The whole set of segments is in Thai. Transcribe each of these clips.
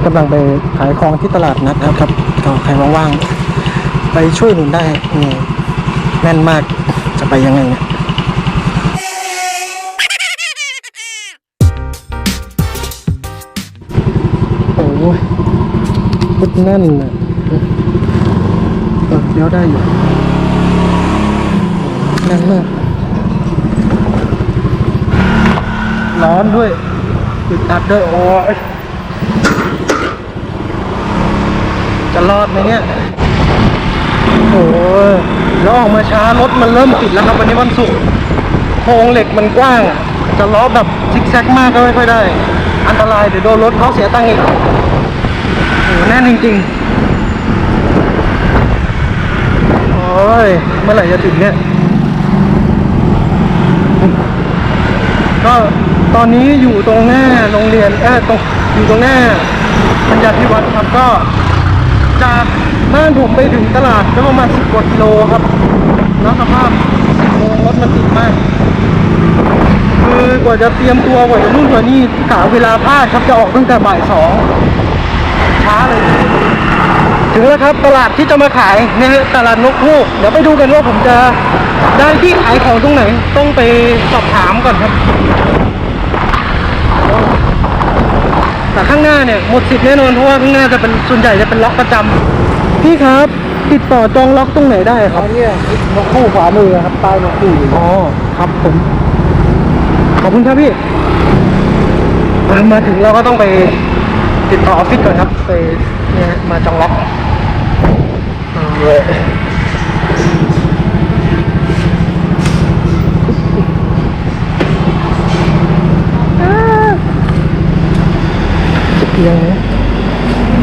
นี้กำลังไปขายของที่ตลาดนัดนะครับก็ใครว่างๆไปช่วยหนุนได้นี่แน่นมากจะไปยังไงเนี่ยโอ้ยพุดแน่นเออเดี๋ยวได้อยู่แน่นมากร้อนด้วยอึดอัดด้วยโอ้ย จะรอดไหมเนี่ย โอ้ยแล้วออกมาช้ารถมันเริ่มติดแล้วครับวันนี้วันศุกร์โครงเหล็กมันกว้างอะจะล้อแบบซิกแซกมากก็ไม่ค่อยได้ อันตรายเดี๋ยวโดนรถเขาเสียตังค์อีกโอ้แน่นจริงๆ โอ้ยเมื่อไหร่จะถึงเนี่ย ก็ตอนนี้อยู่ตรงหน้าโรงเรียนเออตรงอยู่ตรงหน้าปัญญาพิวัตรครับก็ จากบ้านผมไปถึงตลาดก็ประมาณสิบกว่ากิโลครับแล้วสภาพโมงรถมันติดมาก คือกว่าจะเตรียมตัวกว่าจะนู่นกว่านี่กะเวลาพลาดครับจะออกตั้งแต่บ่ายสองช้าเลย ถึงแล้วครับตลาดที่จะมาขายเนี่ยฮะตลาดนกฮูกเดี๋ยวไปดูกันว่าผมจะได้ที่ขายของตรงไหน ต้องไปสอบถามก่อนครับ แต่ข้างหน้าเนี่ยหมดสิทธิ์แน่นอนเพราะว่าข้างหน้าจะเป็นส่วนใหญ่จะเป็นล็อกประจำพี่ครับ ติดต่อจองล็อกตรงไหนได้ครับเนี่ยนกคู่ขวามือครับป้ายนกคู่อ๋อครับผม ขอบคุณครับพี่มามาถึงเราก็ต้องไปติดต่อออฟฟิศก่อนครับไปเนี่ยฮะมาจองล็อกเอาเลยอ้าว จะเพียงไหม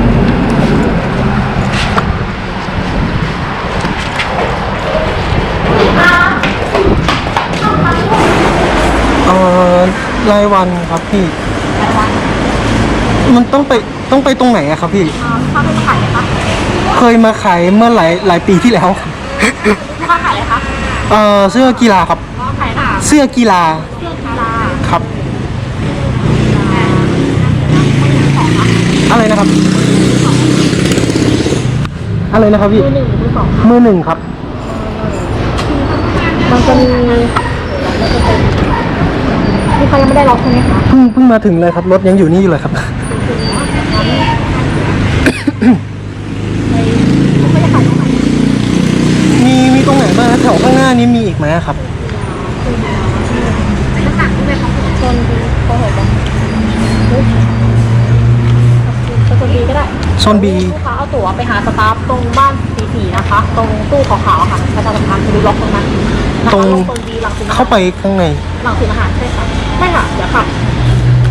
เอ่อรายวันครับพี่ มันต้องไปต้องไปตรงไหนอะครับพี่เข้าไปขายเลยคะเคยมาขายเมื่อหลายหลายปีที่แล้วลูกค้าขายอะไรคะเอ่อเสื้อกีฬาครับก็ขายหนาเสื้อกีฬาเสื้อกีฬา ครับ อะไร นะครับอะไรนะครับพี่มือหนึ่งมือสองมือหนึ่งครับมันจะมีลูกค้ายังไม่ได้ล็อกใช่ไหมคะเพิ่งเพิ่งมาถึงเลยครับรถยังอยู่นี่อยู่เลยครับไม่ได้ขายตรงไหนมีมีตรงไหนบ้างครับแถวข้างหน้านี้มีอีกไหมครับ หน้าต่างที่เป็นของโซนดีโคโหบ้าง โซนดีก็ได้โซน B ลูกค้าเอาตั๋วไปหาสตาฟตรงบ้านสีสีนะคะ ตรงตู้ขาวๆค่ะประชาสัมพันธ์ดูล็อกตรงนั้นนะคะตรง ล็อกตรงดีหลังสินเข้าไปข้างใน หลังสินอาหารใช่ค่ะใช่ค่ะเดี๋ยวขับ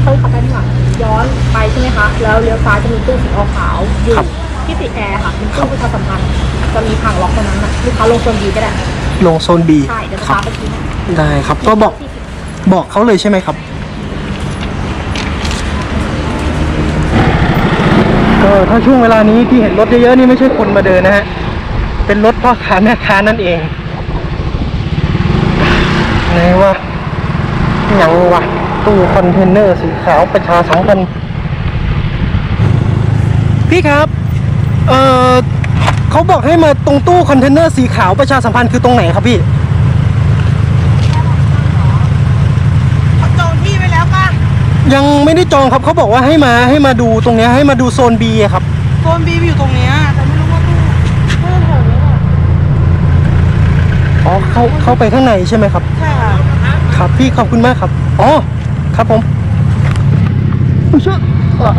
เคยขับไปที่หลังย้อนไปใช่ไหมคะ แล้วเลี้ยวซ้ายจะมีตู้สีขาวๆอยู่ครับที่ติดแอร์ค่ะเป็นตู้ประชาสัมพันธ์จะมีทางล็อกตรงนั้นนะลูกค้าลงโซนดีก็ได้ลงโซน B ใช่เดี๋ยวครัตาบไปกินได้ครับก็บอกบอกเขาเลยใช่ไหมครับ ก็ถ้าช่วงเวลานี้ที่เห็นรถเยอะๆนี่ไม่ใช่คนมาเดินนะฮะ เป็นรถพ่อค้าแม่ค้านั่นเองไหนวะยังวะตู้คอนเทนเนอร์สีขาวประชาสัมพันธ์พี่ครับ เออเขาบอกให้มาตรงตู้คอนเทนเนอร์สีขาวประชาสัมพันธ์คือตรงไหนครับพี่ จองที่ไว้แล้วป่ะ ยังไม่ได้จองครับเขาบอกว่าให้มาให้มาดูตรงเนี้ยให้มาดูโซน B อะครับ โซนบีอยู่ตรงเนี้ยแต่ไม่รู้ว่าตู้ตู้แถวนี้แหละอ๋อเข้าเข้าไปข้างในใช่ไหมครับ ใช่ค่ะครับพี่ขอบคุณมากครับ อ๋อ ครับผมอุ๊ยเชื่ออะ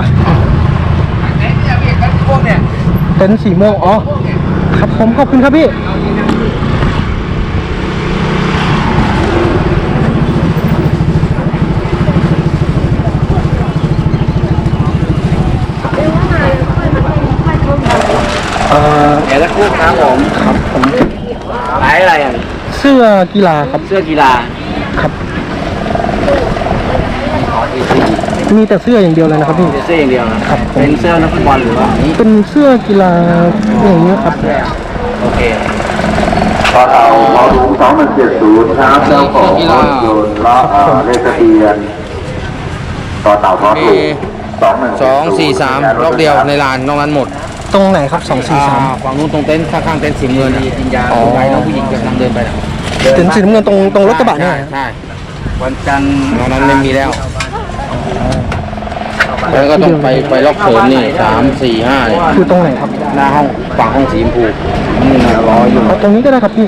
เต็นท์สีม่วงอ๋อครับผมขอบคุณครับพี่ เอ่อ เดี๋ยวสักครู่ครับผมครับผมขายอะไรอะเสื้อกีฬาครับเสื้อกีฬาครับอ๋อที่สี่มีแต่เสื้ออย่างเดียวเลยนะครับพี่เสื้ออย่างเดียวนะครับผมเป็นเสื้อนักฟุตบอลหรือว่านี้เป็นเสื้อกีฬาอย่างเงี้ยครับโอเคพอเราหมอถุงสองหนึ่งเจ็ดศูนย์ครับเจ้าของรถยนต์ล้อเอ่อเลขทะเบียนต่อเต่าทอถูกสองสี่สามรอบเดียวในลานนอกนั้นหมด ตรงไหนครับสองสี่สามอ่ฝั่งนู้นตรงเต็นท์ข้างๆเต็นท์สีเงินน่ะกินยาอ๋อไปน้องผู้หญิงกำลังเดินไปน่ะถึงสีน้ำเงินตรงตรงรถกระบะเนี่ย ใช่ใช่วันจันทร์นอกนั้นไม่มีแล้วแล้วก็ต้องไปไปล็อกเขินนี่สามสี่ห้าเนี่ยอยู่ตรงไหนครับหน้าห้องฝั่งห้องสีชมพูนี่นะรออยู่เอาตรงนี้ก็ได้ครับพี่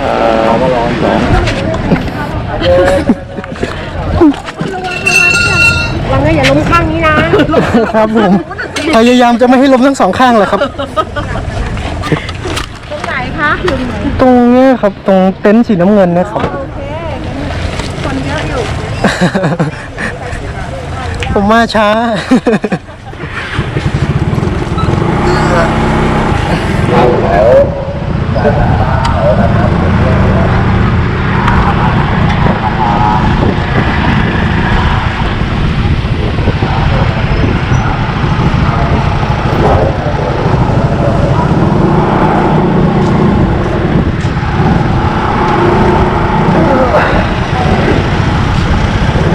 เอ่อมารออยู่วังก็อย่าล้มข้างนี้นะ ครับผม พยายามจะไม่ให้ล้มทั้งสองข้างเลยครับ ตรงไหนคะอยู่ไหนตรงเนี้ยครับ ตรงเต็นท์สีน้ำเงินนะครับ โอเคคนเยอะอยู่ ผมมาช้า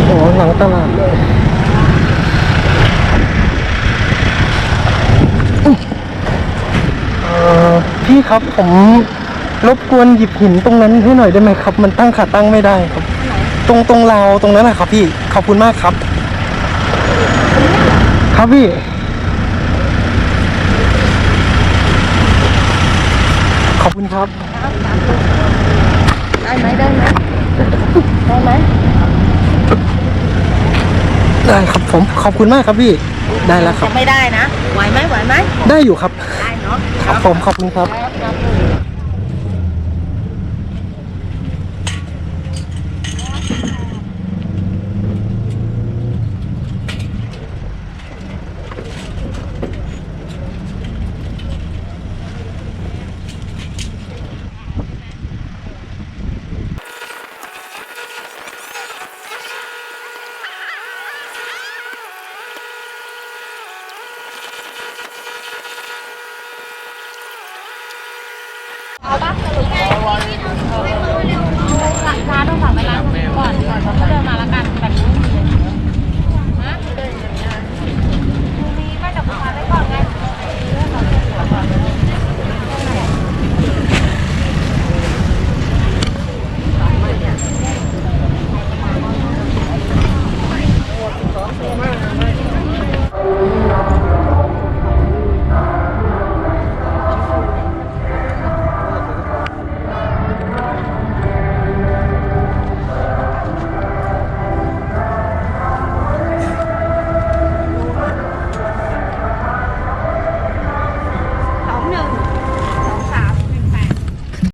โอ้หลังตลาดเลยเอ่อพี่ ครับ ผมรบกวนหยิบหินตรงนั้นให้หน่อยได้ไหมครับ มันตั้งขาตั้งไม่ได้ครับ ตรงตรงราวตรงนั้นนะครับ พี่ขอบคุณมากครับ ครับพี่ขอบคุณครับ ได้ไหมได้ไหมได้ไหมได้ครับผมขอบคุณมากครับพี่ได้แล้วครับยังไม่ได้นะ ไหวไหมไหวไหมได้อยู่ครับ ได้เนาะครับผมขอบคุณครับ ร้านต้องฝากไปร้านก่อนก่อนเขาเดินมาแล้วกันแบบนี้